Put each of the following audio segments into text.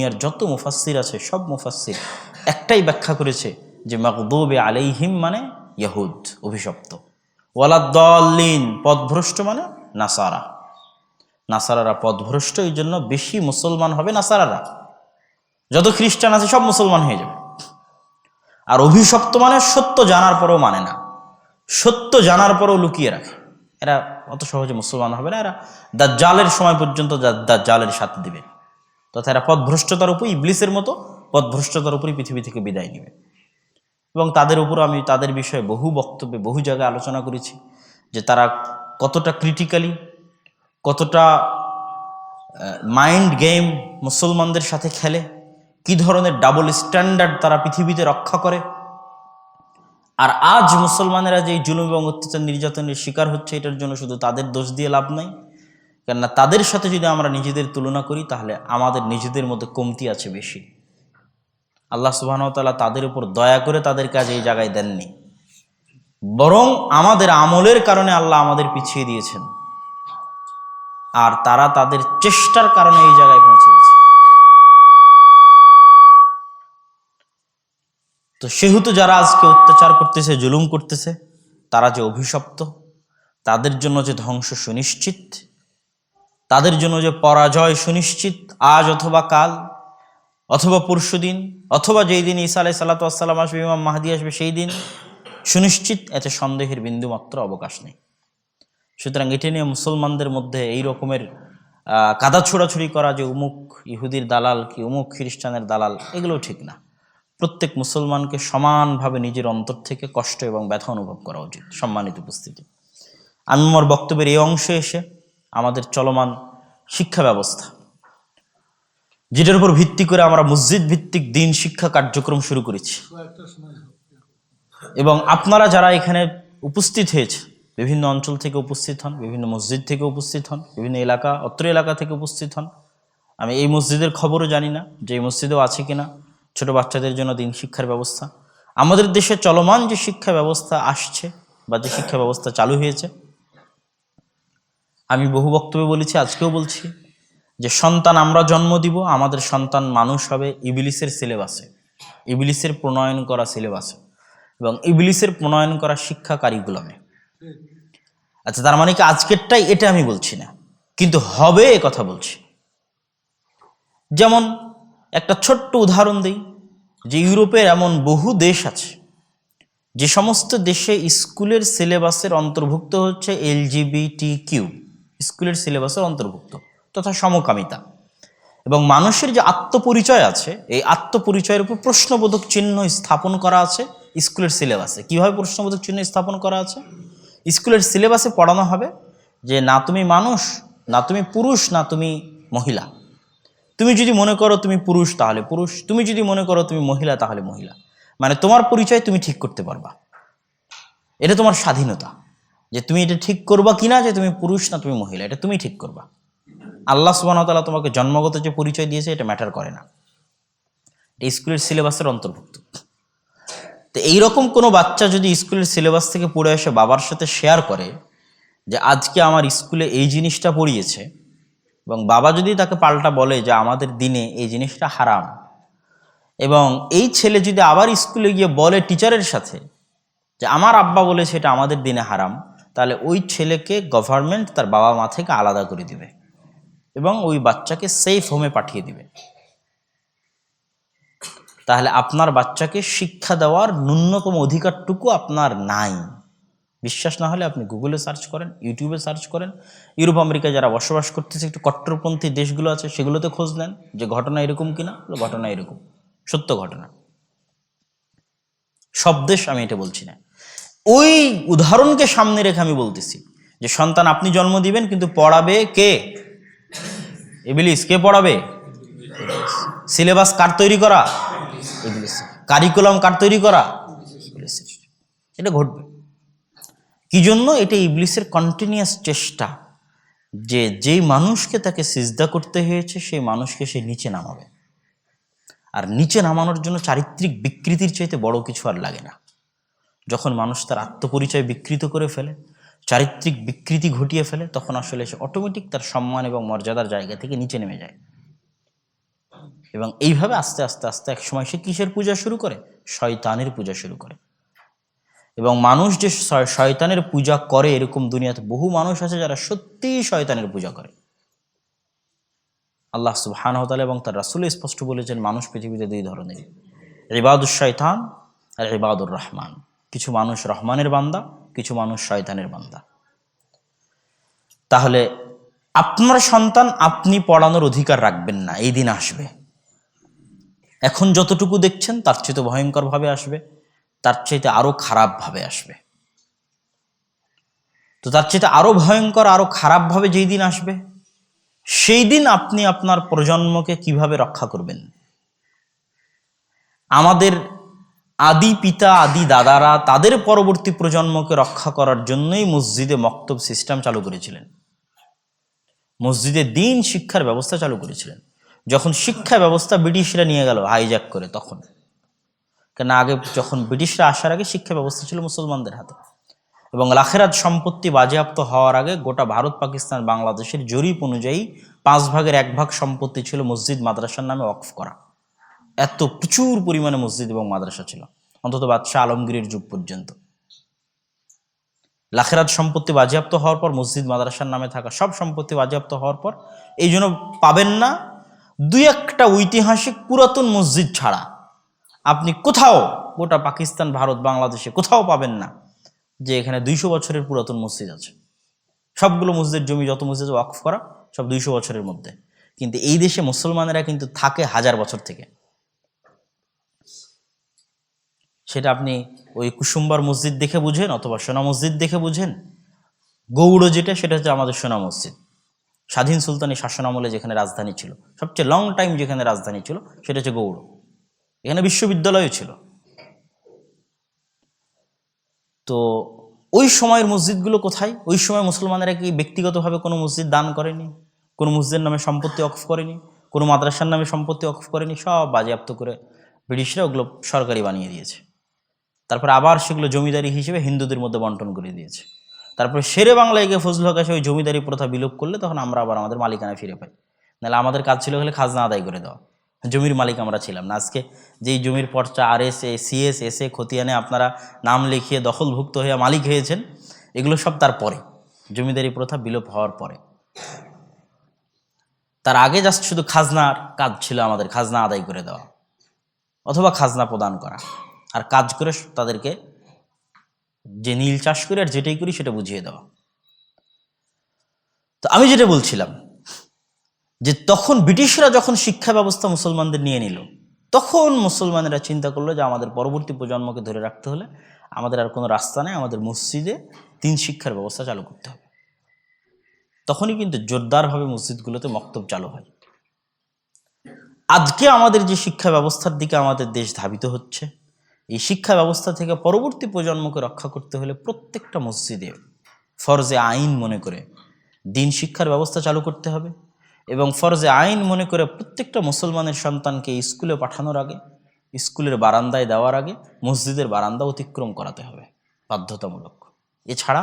দুনিয়ার যত মুফাসসির আছে, সব মুফাসসির একটাই ব্যাখ্যা করেছে যে মাকদুবে আলাইহিম মানে ইয়াহুদ, অভিশপ্ত। ওয়ালাদ্দলিন পদভ্রষ্ট মানে নাসারা। নাসারারা পদভ্রষ্ট, এই জন্য বেশি মুসলমান হবে নাসারারা। যত খ্রিস্টান আছে, সব মুসলমান হয়ে যাবে। আর অভিশপ্ত মানে সত্য জানার পরেও মানে না। সত্য জানার পরেও লুকিয়ে রাখে। এরা অত সহজে মুসলমান হবে না। এরা দাজ্জালের সময় পর্যন্ত দা- দাজ্জালের সাথে দিবে। তথা এরা পথভ্রষ্টতার উপর ইবলিসের মতো পথভ্রষ্টতার উপরই পৃথিবী থেকে বিদায় নেবে। এবং তাদের উপর আমি তাদের বিষয়ে বহু বক্তব্যে, বহু জায়গায় আলোচনা করেছি যে তারা কতটা ক্রিটিক্যালি কতটা মাইন্ড গেম মুসলমানদের সাথে খেলে, কি ধরনের ডাবল স্ট্যান্ডার্ড তারা পৃথিবীতে রক্ষা করে। আর আজ মুসলমানেরা যে জুলুম এবং অত্যাচার নির্যাতনের শিকার হচ্ছে, এটার জন্য শুধু তাদের দোষ দিয়ে লাভ নাই। কেননা তাদের সাথে যদি আমরা নিজেদের তুলনা করি, তাহলে আমাদের নিজেদের মধ্যে কমতি আছে বেশি। আল্লাহ সুবাহতাল্লাহ তাদের উপর দয়া করে তাদের কাজে এই জায়গায় দেননি। বরং আমাদের আমলের কারণে আল্লাহ আমাদের পিছিয়ে দিয়েছেন। আর তারা তাদের চেষ্টার কারণে এই জায়গায় পৌঁছে গেছে। তো সেহেতু যারা আজকে অত্যাচার করতেছে, জুলুম করতেছে, তারা যে অভিশপ্ত, তাদের জন্য যে ধ্বংস সুনিশ্চিত তাদের জন্য যে পরাজয় সুনিশ্চিত আজ অথবা কাল, অথবা পরশুদিন অথবা যেই দিন ঈসা আলাই সাল্লাতাম আসবে, ইমাম মাহাদি আসবে, সেই দিন সুনিশ্চিত এতে সন্দেহের বিন্দুমাত্র অবকাশ নেই। সুতরাং এটি নিয়ে মুসলমানদের মধ্যে এই রকমের কাদা ছোড়াছুড়ি করা যে উমুক ইহুদির দালাল কি উমুক খ্রিস্টানের দালাল, এগুলো ঠিক না। প্রত্যেক মুসলমানকে সমানভাবে নিজের অন্তর থেকে কষ্ট এবং ব্যথা অনুভব করা উচিত, সম্মানিত উপস্থিতি। আমি আমার বক্তব্যের এই অংশে এসে আমাদের চলমান শিক্ষা ব্যবস্থা। যেটার উপর ভিত্তি করে আমরা মসজিদ ভিত্তিক দিন শিক্ষা কার্যক্রম শুরু করেছি। এবং আপনারা যারা এখানে উপস্থিত হয়েছে, বিভিন্ন অঞ্চল থেকে উপস্থিত হন, বিভিন্ন মসজিদ থেকে উপস্থিত হন, বিভিন্ন এলাকা, অত্র এলাকা থেকে উপস্থিত হন, আমি এই মসজিদের খবরও জানি না যে এই মসজিদেও আছে কিনা, ছোট বাচ্চাদের জন্য দিন শিক্ষার ব্যবস্থা। আমাদের দেশে চলমান যে শিক্ষা ব্যবস্থা আসছে বা যে শিক্ষা ব্যবস্থা চালু হয়েছে আমি বহু বক্তব্যে বলেছি, আজকেও বলছি যে সন্তান আমরা জন্ম দিব, আমাদের সন্তান মানুষ হবে ইবিলিসের সিলেবাসে। ইবিলিসের প্রণয়ন করা সিলেবাসে এবং ইবিলিসের প্রণয়ন করা শিক্ষা কারিকুলামে। আচ্ছা তার মানে কি আজকেরটাই এটা আমি বলছি না, কিন্তু হবে এ কথা বলছি। যেমন একটা ছোট্ট উদাহরণ দিই, যে ইউরোপের এমন বহু দেশ আছে, যে সমস্ত দেশে স্কুলের সিলেবাসের অন্তর্ভুক্ত হচ্ছে এলজিবিটি কিউ স্কুলের সিলেবাসের অন্তর্ভুক্ত তথা সমকামিতা। এবং মানুষের যে আত্মপরিচয় আছে, এই আত্মপরিচয়ের উপর প্রশ্নবোধক চিহ্ন স্থাপন করা আছে স্কুলের সিলেবাসে। কীভাবে প্রশ্নবোধক চিহ্ন স্থাপন করা আছে? স্কুলের সিলেবাসে পড়ানো হবে যে না তুমি মানুষ, না তুমি পুরুষ, না তুমি মহিলা। তুমি যদি মনে করো তুমি পুরুষ, তাহলে পুরুষ। তুমি যদি মনে করো তুমি মহিলা, তাহলে মহিলা। মানে তোমার পরিচয় তুমি ঠিক করতে পারবা। এটা তোমার স্বাধীনতা। যে তুমি এটা ঠিক করবা কিনা যে তুমি পুরুষ না তুমি মহিলা, এটা তুমি ঠিক করবা। আল্লাহ সুবাহতাল্লাহ তোমাকে জন্মগত যে পরিচয় দিয়েছে, এটা ম্যাটার করে না। এটা স্কুলের সিলেবাসের অন্তর্ভুক্ত। তো এইরকম কোনো বাচ্চা যদি স্কুলের সিলেবাস থেকে পড়ে এসে বাবার সাথে শেয়ার করে যে আজকে আমার স্কুলে এই জিনিসটা পড়িয়েছে এবং বাবা যদি তাকে পাল্টা বলে যে আমাদের দিনে এই জিনিসটা হারাম এবং এই ছেলে যদি আবার স্কুলে গিয়ে বলে টিচারের সাথে যে আমার আব্বা বলেছে এটা আমাদের দিনে হারাম তাহলে ওই ছেলেকে গভর্নমেন্ট তার বাবা মা থেকে আলাদা করে দিবে এবং ওই বাচ্চাকে সেফ হোমে পাঠিয়ে দিবে। তাহলে আপনার বাচ্চাকে শিক্ষা দেওয়ার ন্যূনতম অধিকারটুকু আপনার নাই। বিশ্বাস না হলে আপনি গুগলে সার্চ করেন ইউটিউবে সার্চ করেন ইউরোপ আমেরিকায় যারা বসবাস করতেছে, একটু কট্টরপন্থী দেশগুলো আছে, সেগুলোতে খোঁজ নেন যে ঘটনা এরকম কিনা ঘটনা এরকম, সত্য ঘটনা। সব দেশ আমি এটা বলছি না। ওই উদাহরণকে সামনে রেখে আমি বলতেছি যে, সন্তান আপনি জন্ম দিবেন, কিন্তু পড়াবে কে? ইবলিস, কে পড়াবে? সিলেবাস কার তৈরি করা? কারিকুলাম কার তৈরি করা। এটা ঘটবে। কি জন্য? এটা ইবলিসের কন্টিনিউয়াস চেষ্টা যে, যেই মানুষকে তাকে সিজদা করতে হয়েছে, সেই মানুষকে সে নিচে নামাবে। আর নিচে নামানোর জন্য চারিত্রিক বিকৃতির চাইতে বড় কিছু আর লাগে না। যখন মানুষ তার আত্মপরিচয় বিকৃত করে ফেলে, চারিত্রিক বিকৃতি ঘটিয়ে ফেলে, তখন আসলে সে অটোমেটিক তার সম্মান এবং মর্যাদার জায়গা থেকে নিচে নেমে যায়। এবং এইভাবে আস্তে আস্তে আস্তে এক সময় সে কিসের পূজা শুরু করে? শয়তানের পূজা শুরু করে। এবং মানুষ যে শয়- শয়তানের পূজা করে এরকম দুনিয়াতে বহু মানুষ আছে যারা সত্যিই শয়তানের পূজা করে। আল্লাহ সুবহান এবং তার রাসুল স্পষ্ট বলেছেন, মানুষ পৃথিবীতে দুই ধরনের। ইবাদুর শয়তান আর ইবাদুর রহমান। কিছু মানুষ রহমানের বান্দা, কিছু মানুষ শয়তানের বান্দা। তাহলে আপনার সন্তান আপনি পড়ানোর অধিকার রাখবেন না, এই দিন আসবে। এখন যতটুকু দেখছেন, তার চেয়ে ভয়ঙ্করভাবে আসবে, তার চাইতে আরও খারাপভাবে আসবে। তো তার চাইতে আরও ভয়ঙ্কর, আরও খারাপভাবে যেই দিন আসবে, সেই দিন আপনি আপনার প্রজন্মকে কীভাবে রক্ষা করবেন? আমাদের আদি পিতা, আদি দাদারা তাদের পরবর্তী প্রজন্মকে রক্ষা করার জন্যই মসজিদে মক্তব সিস্টেম চালু করেছিলেন। মসজিদে দিন শিক্ষার ব্যবস্থা চালু করেছিলেন। যখন শিক্ষা ব্যবস্থা ব্রিটিশরা নিয়ে গেল হাইজ্যাক করে তখন। কেন আগে যখন ব্রিটিশরা আসার আগে শিক্ষা ব্যবস্থা ছিল মুসলমানদের হাতে। এবং লাখেরাত সম্পত্তি বাজেয়াপ্ত হওয়ার আগে গোটা ভারত, পাকিস্তান, বাংলাদেশের জরিপ অনুযায়ী পাঁচ ভাগের এক ভাগ সম্পত্তি ছিল মসজিদ, মাদ্রাসার নামে অকফ করা। এত প্রচুর পরিমাণে মসজিদ এবং মাদ্রাসা ছিল। অন্তত বাদশাহ আলমগীরের যুগ পর্যন্ত। লাখেরাত সম্পত্তি বাজেয়াপ্ত হওয়ার পর, মসজিদ মাদ্রাসার নামে থাকা সব সম্পত্তি বাজেয়াপ্ত হওয়ার পর, এই জন্য পাবেন না দুই একটা ঐতিহাসিক পুরাতন মসজিদ ছাড়া। আপনি কোথাও, গোটা পাকিস্তান, ভারত, বাংলাদেশে কোথাও পাবেন না যে এখানে দুইশো বছরের পুরাতন মসজিদ আছে। সবগুলো মসজিদের জমি, যত মসজিদ ওয়াকফ করা সব দুইশো বছরের মধ্যে। কিন্তু এই দেশে মুসলমানেরা কিন্তু থাকে হাজার বছর থেকে। সেটা আপনি ওই কুসুম্বার মসজিদ দেখে বুঝেন অথবা সোনা মসজিদ দেখে বুঝেন। গৌড় যেটা, সেটা হচ্ছে আমাদের সোনা মসজিদ। স্বাধীন সুলতানি শাসনামলে যেখানে রাজধানী ছিল, সবচেয়ে লং টাইম যেখানে রাজধানী ছিল, সেটা হচ্ছে গৌড়। এখানে বিশ্ববিদ্যালয়ও ছিল। তো ওই সময়ের মসজিদগুলো কোথায়? ওই সময় মুসলমানেরা কি ব্যক্তিগতভাবে কোনো মসজিদ দান করেনি? কোনো মসজিদের নামে সম্পত্তি অকফ করেনি? কোনো মাদ্রাসার নামে সম্পত্তি অকফ করেনি? সব বাজেয়াপ্ত করে ব্রিটিশরা ওগুলো সরকারি বানিয়ে দিয়েছে। তারপর আবার সেগুলো জমিদারি হিসেবে হিন্দুদের মধ্যে বন্টন করে দিয়েছে। তারপরে শেরে বাংলায় গিয়ে ফজল হক এসে ওই জমিদারি প্রথা বিলোপ করলে তখন আমরা আবার আমাদের মালিকানা ফিরে পাই। নাহলে আমাদের কাজ ছিল হলে খাজনা আদায় করে দেওয়া। জমির মালিক আমরা ছিলাম না। আজকে যেই জমির পর্চা R S A CS S A খতিয়ানে আপনারা নাম লিখিয়ে দখলভুক্ত হয়ে মালিক হয়েছেন, এগুলো সব তারপরে জমিদারি প্রথা বিলোপ হওয়ার পরে। তার আগে জাস্ট শুধু খাজনার কাজ ছিল আমাদের, খাজনা আদায় করে দেওয়া। অথবা খাজনা প্রদান করা। আর কাজ করে তাদেরকে যে নীল চাষ করি আর যেটাই করি সেটা বুঝিয়ে দেওয়া। তো আমি যেটা বলছিলাম যে তখন ব্রিটিশরা যখন শিক্ষা ব্যবস্থা মুসলমানদের নিয়ে নিল, তখন মুসলমানেরা চিন্তা করল যে আমাদের পরবর্তী প্রজন্মকে ধরে রাখতে হলে আমাদের আর কোনো রাস্তা নেই, আমাদের মসজিদে তিন শিক্ষার ব্যবস্থা চালু করতে হবে। তখনই কিন্তু জোরদারভাবে মসজিদগুলোতে মক্তব চালু হয়। আজকে আমাদের যে শিক্ষা ব্যবস্থার দিকে আমাদের দেশ ধাবিত হচ্ছে এই শিক্ষা ব্যবস্থা থেকে পরবর্তী প্রজন্মকে রক্ষা করতে হলে প্রত্যেকটা মসজিদে ফরজে আইন মনে করে দিন শিক্ষার ব্যবস্থা চালু করতে হবে এবং ফরজে আইন মনে করে প্রত্যেকটা মুসলমানের সন্তানকে স্কুলে পাঠানোর আগে, স্কুলের বারান্দায় দেওয়ার আগে, মসজিদের বারান্দা অতিক্রম করাতে হবে বাধ্যতামূলক। এছাড়া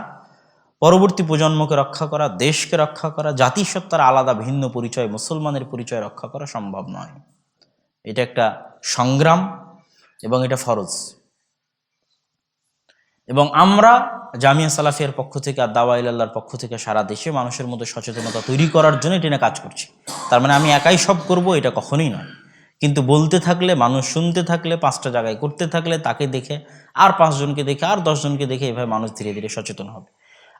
পরবর্তী প্রজন্মকে রক্ষা করা, দেশকে রক্ষা করা, জাতিসত্তার আলাদা ভিন্ন পরিচয়, মুসলমানের পরিচয় রক্ষা করা সম্ভব নয়। এটা একটা সংগ্রাম এবং এটা ফরজ। এবং আমরা জামিয়া সালাফিয়ার পক্ষ থেকে আর দাওয়া ইল্লাহর পক্ষ থেকে সারা দেশে মানুষের মধ্যে সচেতনতা তৈরি করার জন্য এটা কাজ করছি। তার মানে আমি একাই সব করব, এটা কখনোই নয়। কিন্তু বলতে থাকলে, মানুষ শুনতে থাকলে, পাঁচটা জায়গায় করতে থাকলে, তাকে দেখে, আর পাঁচজনকে দেখে, আর দশজনকে দেখে এভাবে মানুষ ধীরে ধীরে সচেতন হবে।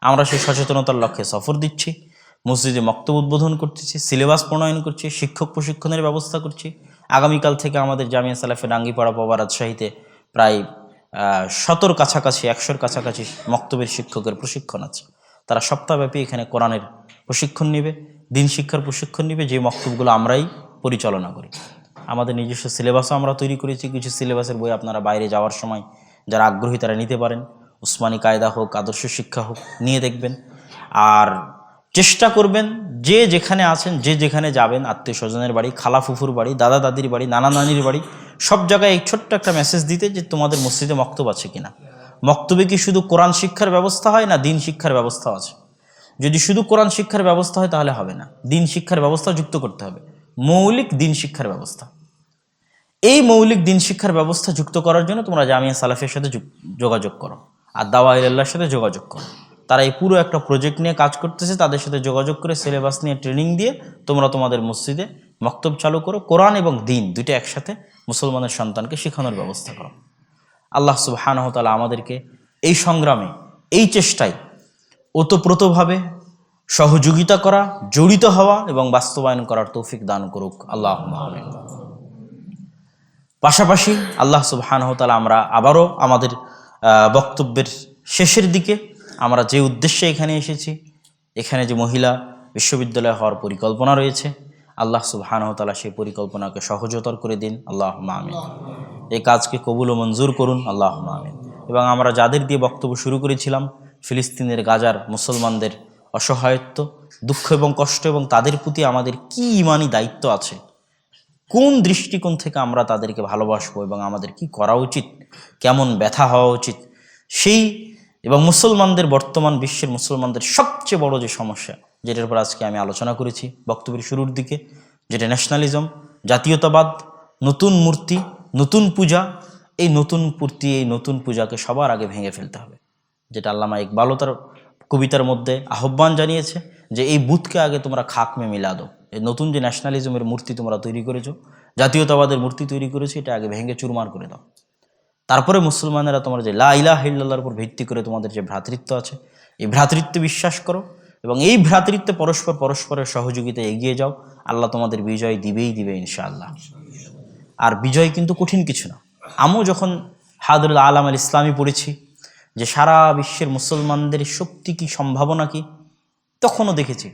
আমরা সেই সচেতনতার লক্ষ্যে সফর দিচ্ছি, মসজিদে মক্তব উদ্বোধন করতেছি, সিলেবাস প্রণয়ন করছি, শিক্ষক প্রশিক্ষণের ব্যবস্থা করছি আগামীকাল থেকে আমাদের জামিয়া সালাফে ডাঙ্গিপাড়া পাবা রাজশাহীতে প্রায় শতর কাছাকাছি, একশোর কাছাকাছি মক্তবের শিক্ষকের প্রশিক্ষণ আছে। তারা সপ্তাহব্যাপী এখানে কোরআনের প্রশিক্ষণ নেবে, দিন শিক্ষার প্রশিক্ষণ নেবে, যে মক্তবগুলো আমরাই পরিচালনা করি। আমাদের নিজস্ব সিলেবাসও আমরা তৈরি করেছি, কিছু সিলেবাসের বই আপনারা বাইরে যাওয়ার সময় যারা আগ্রহী তারা নিতে পারেন। উসমানী কায়দা হোক, আদর্শ শিক্ষা হোক, নিয়ে দেখবেন। আর চেষ্টা করবেন যে যেখানে আছেন, যে যেখানে যাবেন আত্মীয় স্বজনের বাড়ি খালা ফুফুর বাড়ি দাদা দাদির বাড়ি নানা নানির বাড়ি, সব জায়গায় এই ছোট্ট একটা মেসেজ দিতে যে তোমাদের মসজিদে মক্তব আছে কিনা। মক্তবে কি শুধু কোরআন শিক্ষার ব্যবস্থা হয় না দিন শিক্ষার ব্যবস্থা আছে? যদি শুধু কোরআন শিক্ষার ব্যবস্থা হয় তাহলে হবে না। দিন শিক্ষার ব্যবস্থা যুক্ত করতে হবে। মৌলিক দিন শিক্ষার ব্যবস্থা। এই মৌলিক দিন শিক্ষার ব্যবস্থা যুক্ত করার জন্য তোমরা জামিয়া সালাফের সাথে যোগাযোগ করো। আর দাওয়া সাথে যোগাযোগ করো। তারা এই পুরো একটা প্রজেক্ট নিয়ে কাজ করতেছে, তাদের সাথে যোগাযোগ করে সিলেবাস নিয়ে ট্রেনিং দিয়ে তোমরা তোমাদের মসজিদে মক্তব চালু করো। কোরআন এবং দিন দুইটা একসাথে মুসলমানের সন্তানকে শেখানোর ব্যবস্থা করো। আল্লাহ সুবহানাহু তাআলা আমাদেরকে এই সংগ্রামে, এই চেষ্টায় ওতপ্রোতভাবে সহযোগিতা করা, জড়িত হওয়া এবং বাস্তবায়ন করার তৌফিক দান করুক। আল্লাহ পাশাপাশি আল্লাহ তাআলা আমরা আবারও আমাদের বক্তব্যের শেষের দিকে আমরা যে উদ্দেশ্যে এখানে এসেছি, এখানে যে মহিলা বিশ্ববিদ্যালয় হওয়ার পরিকল্পনা রয়েছে, আল্লাহ সুবহানাহু তাআলা সেই পরিকল্পনাকে সহজতর করে দিন আল্লাহ আমিন। এই কাজকে কবুল ও মঞ্জুর করুন আল্লাহ আমিন। এবং আমরা যাদের দিয়ে বক্তব্য শুরু করেছিলাম, ফিলিস্তিনের গাজার মুসলমানদের অসহায়ত্ব, দুঃখ এবং কষ্ট এবং তাদের প্রতি আমাদের কি ইমানি দায়িত্ব আছে, কোন দৃষ্টিকোণ থেকে আমরা তাদেরকে ভালোবাসবো এবং আমাদের কি করা উচিত, কেমন ব্যথা হওয়া উচিত, সেই এবং মুসলমানদের, বর্তমান বিশ্বের মুসলমানদের সবচেয়ে বড় যে সমস্যা, যেটার উপর আজকে আমি আলোচনা করেছি বক্তব্যের শুরুর দিকে, যেটা ন্যাশনালিজম জাতীয়তাবাদ, নতুন মূর্তি, নতুন পূজা, এই নতুন মূর্তি এই নতুন পূজাকে সবার আগে ভেঙে ফেলতে হবে, যেটা আল্লামা ইকবালও তার কবিতার মধ্যে আহ্বান জানিয়েছে যে এই বুথকে আগে তোমরা খাকমে মিলা দো এই নতুন যে ন্যাশনালিজমের মূর্তি তোমরা তৈরি করেছ, জাতীয়তাবাদের মূর্তি তৈরি করেছ, এটা আগে ভেঙে চুরমার করে দাও। তারপরে মুসলমানেরা তোমার যে লা ইলাহা উপর ভিত্তি করে তোমাদের যে ভ্রাতৃত্ব আছে, এই ভ্রাতৃত্বে বিশ্বাস করো এবং এই ভ্রাতৃত্বে পরস্পর পরস্পরের সহযোগিতায় এগিয়ে যাও। আল্লাহ তোমাদের বিজয় দিবেই দিবে ইনশাআল্লাহ। আর বিজয় কিন্তু কঠিন কিছু না। আমিও যখন হাদরুল আলাম আল ইসলামী পড়েছি, যে সারা বিশ্বের মুসলমানদের শক্তি কি, সম্ভাবনা কি, তখনও দেখেছি।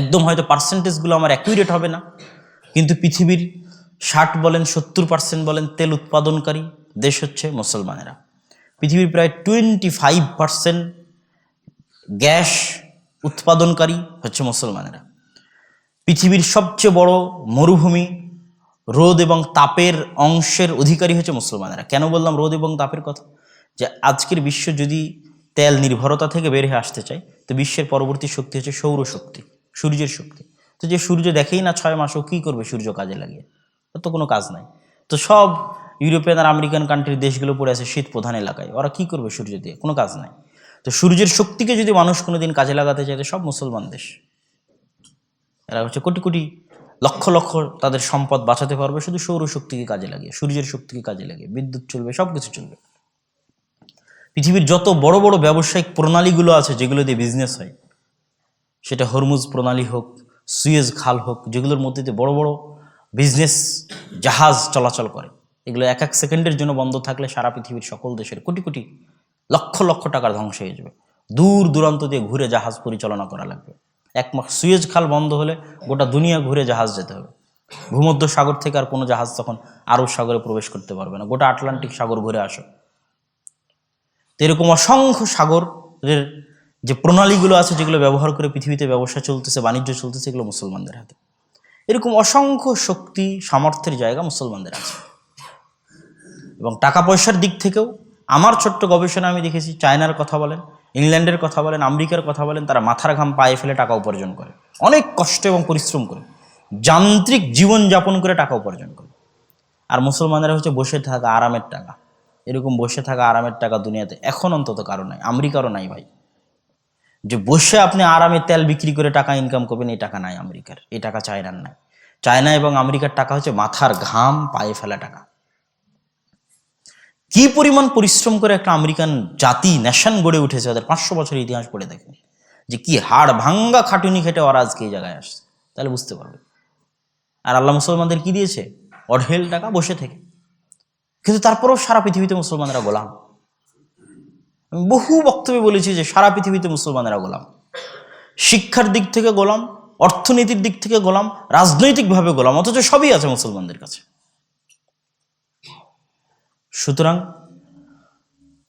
একদম হয়তো পার্সেন্টেজগুলো আমার অ্যাকুরেট হবে না, কিন্তু পৃথিবীর ষাট বলেন, সত্তর পার্সেন্ট বলেন তেল উৎপাদনকারী দেশ হচ্ছে মুসলমানেরা। পৃথিবীর প্রায় টোয়েন্টি ফাইভ পার্সেন্ট গ্যাস উৎপাদনকারী হচ্ছে মুসলমানেরা। পৃথিবীর সবচেয়ে বড় মরুভূমি রোদ এবং তাপের অংশের অধিকারী হচ্ছে মুসলমানেরা। কেন বললাম রোদ এবং তাপের কথা? যে আজকের বিশ্ব যদি তেল নির্ভরতা থেকে বের হয়ে আসতে চায়, তো বিশ্বের পরবর্তী শক্তি হচ্ছে সৌরশক্তি, সূর্যের শক্তি। তো যে সূর্য দেখেই না ছয় মাসও কী করবে সূর্য কাজে লাগিয়ে? তার তো কোনো কাজ নাই। তো সব ইউরোপিয়ান আর আমেরিকান কান্ট্রির দেশগুলো পড়ে আছে শীত প্রধান এলাকায়। ওরা কী করবে সূর্য দিয়ে? কোনো কাজ নাই। তো সূর্যের শক্তিকে যদি মানুষ কোনোদিন কাজে লাগাতে চায় তো সব মুসলমান দেশ। এরা হচ্ছে কোটি কোটি লক্ষ লক্ষ তাদের সম্পদ বাঁচাতে পারবে, শুধু সৌরশক্তিকে কাজে লাগিয়ে, সূর্যের শক্তিকে কাজে লাগিয়ে, বিদ্যুৎ চলবে সব কিছু চলবে। পৃথিবীর যত বড় বড় ব্যবসায়িক প্রণালীগুলো আছে, যেগুলো দিয়ে বিজনেস হয়, সেটা হরমুজ প্রণালী হোক, সুয়েজ খাল হোক, যেগুলোর মধ্যে দিয়ে বড় বড় বিজনেস জাহাজ চলাচল করে। এগুলো এক এক সেকেন্ডের জন্য বন্ধ থাকলে সারা পৃথিবীর সকল দেশের কোটি কোটি লক্ষ লক্ষ টাকার ধ্বংস হয়ে যাবে। দূর দূরান্ত দিয়ে ঘুরে জাহাজ পরিচালনা করা লাগবে। এক সুয়েজ খাল বন্ধ হলে গোটা দুনিয়া ঘুরে জাহাজ যেতে হবে। ভূমধ্য সাগর থেকে আর কোনো জাহাজ তখন আরব সাগরে প্রবেশ করতে পারবে না। গোটা আটলান্টিক সাগর ঘুরে আসো। তো এরকম অসংখ্য সাগরের যে প্রণালীগুলো আছে, যেগুলো ব্যবহার করে পৃথিবীতে ব্যবসা চলতেছে, বাণিজ্য চলতেছে, এগুলো মুসলমানদের হাতে। এরকম অসংখ্য শক্তি, সামর্থ্যের জায়গা মুসলমানদের আছে এবং টাকা পয়সার দিক থেকেও আমার ছোট্ট গবেষণা আমি দেখেছি, চায়নার কথা বলেন, ইংল্যান্ডের কথা বলেন, আমেরিকার কথা বলেন, তারা মাথার ঘাম পায়ে ফেলে টাকা উপার্জন করে। অনেক কষ্ট এবং পরিশ্রম করে। যান্ত্রিক জীবন যাপন করে টাকা উপার্জন করে। আর মুসলমানেরা হচ্ছে বসে থাকা আরামের টাকা। এরকম বসে থাকা আরামের টাকা দুনিয়াতে এখন অন্তত কারও নাই, আমেরিকারও নাই ভাই। যে বসে আপনি আরামে তেল বিক্রি করে টাকা ইনকাম করবেন, এই টাকা নাই আমেরিকার, এই টাকা চায়নার নাই। চায়না এবং আমেরিকার টাকা হচ্ছে মাথার ঘাম, পায়ে ফেলা টাকা। কি পরিমাণ পরিশ্রম করে একটা আমেরিকান জাতি ন্যাশন গড়ে উঠেছে, ওদের পাঁচশো বছরের ইতিহাস পড়ে দেখেন। যে কি হাড় ভাঙ্গা খাটুনি খেটে ওরা আজকে এই জায়গায় আসছে, তাহলে বুঝতে পারবে। আর আল্লাহ মুসলমানদের কি দিয়েছে? অঢেল টাকা বসে থেকে। কিন্তু তারপরেও সারা পৃথিবীতে মুসলমানেরা গোলাম। আমি বহু বক্তব্যে বলেছি যে সারা পৃথিবীতে মুসলমানেরা গোলাম। শিক্ষার দিক থেকে গোলাম, অর্থনীতির দিক থেকে গোলাম, রাজনৈতিকভাবে গোলাম, অথচ সবই আছে মুসলমানদের কাছে। সুতরাং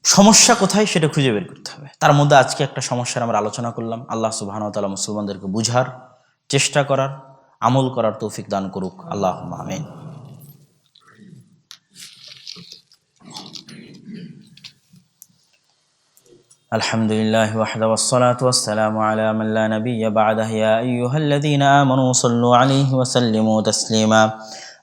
সমস্যা কোথায় সেটা খুঁজে বের করতে হবে তার মধ্যে আজকে একটা সমস্যার আমরা আলোচনা করলাম আল্লাহ সুবাহানতালা মুসলমানদেরকে বুঝার চেষ্টা করার আমল করার তৌফিক দান করুক আল্লাহ আমিন الحمد لله وحده والصلاة والسلام على من لا نبي بعده يا أيها الذين آمنوا صلوا عليه وسلموا تسليما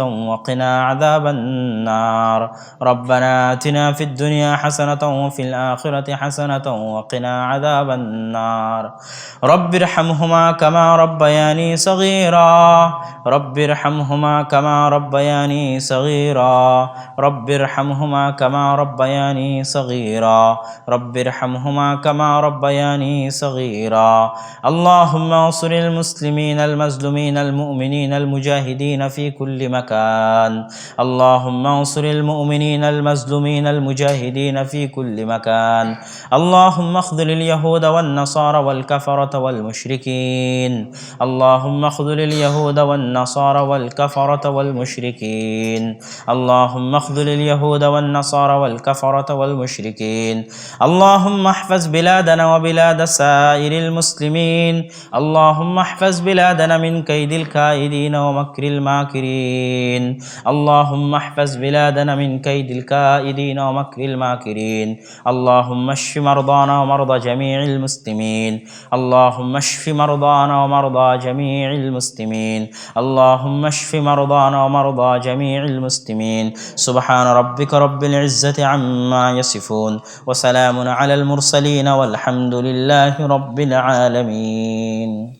وقنا عذاب النار. ربنا آتنا في الدنيا حسنة وفي الآخرة حسنة وقنا عذاب النار. رب ارحمهما كما ربياني صغيرا. رب ارحمهما كما ربياني صغيرا. رب ارحمهما كما ربياني صغيرا. رب ارحمهما كما ربياني صغيرا. اللهم انصر المسلمين المظلومين المؤمنين المجاهدين في كل مكان. اللهم انصر المؤمنين المظلومين المجاهدين في كل مكان. اللهم اخذل اليهود والنصارى والكفرة والمشركين. اللهم اخذل اليهود والنصارى والكفرة والمشركين. اللهم اخذل اليهود والنصارى والكفرة والمشركين. اللهم احفظ بلادنا وبلاد سائر المسلمين. اللهم احفظ بلادنا من كيد الكائدين ومكر الماكرين. اللهم احفظ بلادنا من كيد الكائدين ومكر الماكرين. اللهم اشف مرضانا ومرضى جميع المسلمين. اللهم اشف مرضانا ومرضى جميع المسلمين. اللهم اشف مرضانا ومرضى جميع المسلمين. سبحان ربك رب العزة عما يصفون. وسلام على المرسلين والحمد لله رب العالمين.